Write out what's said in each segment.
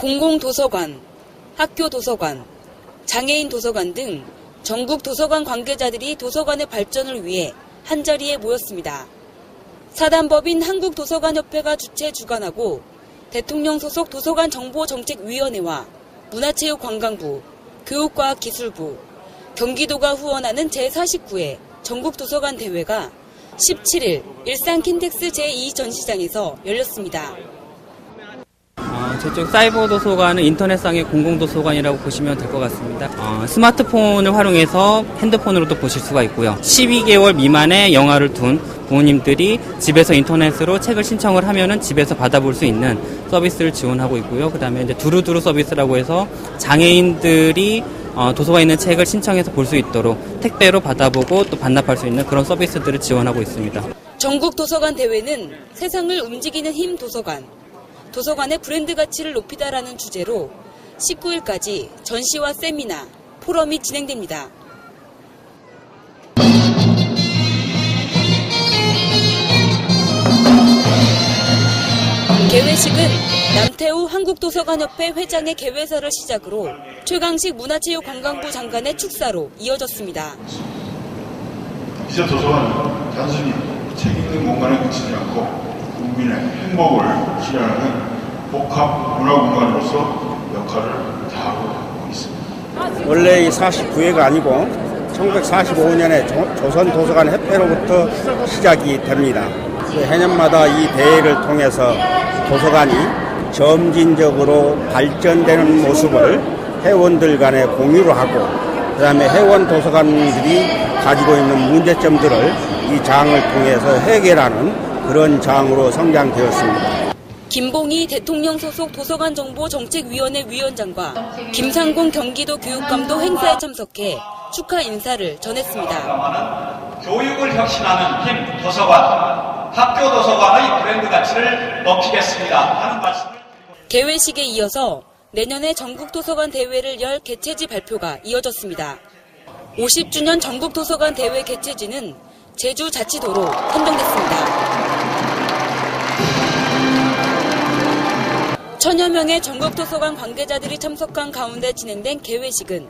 공공도서관, 학교 도서관, 장애인 도서관 등 전국 도서관 관계자들이 도서관의 발전을 위해 한자리에 모였습니다. 사단법인 한국도서관협회가 주최 주관하고 대통령 소속 도서관 정보정책위원회와 문화체육관광부, 교육과학기술부, 경기도가 후원하는 제49회 전국도서관 대회가 17일 일산 킨텍스 제2전시장에서 열렸습니다. 어, 저쪽 사이버 도서관은 인터넷상의 공공도서관이라고 보시면 될 것 같습니다. 어, 스마트폰을 활용해서 핸드폰으로도 보실 수가 있고요. 12개월 미만의 영화를 둔 부모님들이 집에서 인터넷으로 책을 신청을 하면은 집에서 받아볼 수 있는 서비스를 지원하고 있고요. 그 다음에 이제 두루두루 서비스라고 해서 장애인들이 어, 도서관에 있는 책을 신청해서 볼 수 있도록 택배로 받아보고 또 반납할 수 있는 그런 서비스들을 지원하고 있습니다. 전국 도서관 대회는 세상을 움직이는 힘 도서관, 도서관의 브랜드 가치를 높이다라는 주제로 19일까지 전시와 세미나, 포럼이 진행됩니다. 개회식은 남태우 한국도서관협회 회장의 개회사를 시작으로 최강식 문화체육관광부 장관의 축사로 이어졌습니다. 이제 도서관은 단순히 책 읽는 공간에 그치지 않고 국민의 행복을 실현하는 복합 문화 공간으로서 역할을 다하고 있습니다. 원래 이 49회가 아니고 1945년에 조 선 도서관 협회로부터 시작이 됩니다. 그 해년마다 이 대회를 통해서 도서관이 점진적으로 발전되는 모습을 회원들 간에 공유를 하고 그 다음에 회원 도서관들이 가지고 있는 문제점들을 이 장을 통해서 해결하는 그런 장으로 성장되었습니다. 김봉희 대통령 소속 도서관 정보 정책위원회 위원장과 김상공 경기도 교육감도 행사에 참석해 축하 인사를 전했습니다. 교육을 혁신하는 힘 도서관, 학교 도서관의 브랜드 가치를 높이겠습니다 하는 말씀을 개회식에 이어서 내년에 전국 도서관 대회를 열 개최지 발표가 이어졌습니다. 50주년 전국 도서관 대회 개최지는 제주자치도로 선정됐습니다. 천여 명의 전국도서관 관계자들이 참석한 가운데 진행된 개회식은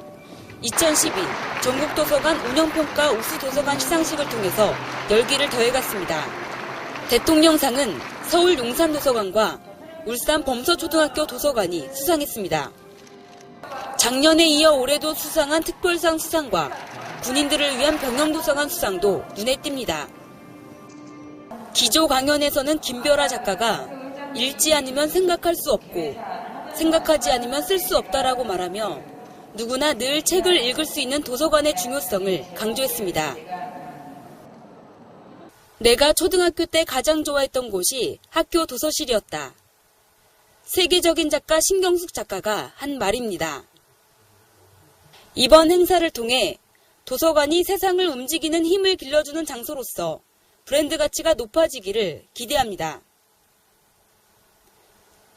2012 전국도서관 운영평가 우수도서관 시상식을 통해서 열기를 더해갔습니다. 대통령상은 서울 용산도서관과 울산 범서초등학교 도서관이 수상했습니다. 작년에 이어 올해도 수상한 특별상 수상과 군인들을 위한 병영도서관 수상도 눈에 띕니다. 기조 강연에서는 김별아 작가가 읽지 않으면 생각할 수 없고 생각하지 않으면 쓸 수 없다라고 말하며 누구나 늘 책을 읽을 수 있는 도서관의 중요성을 강조했습니다. 내가 초등학교 때 가장 좋아했던 곳이 학교 도서실이었다. 세계적인 작가 신경숙 작가가 한 말입니다. 이번 행사를 통해 도서관이 세상을 움직이는 힘을 길러주는 장소로서 브랜드 가치가 높아지기를 기대합니다.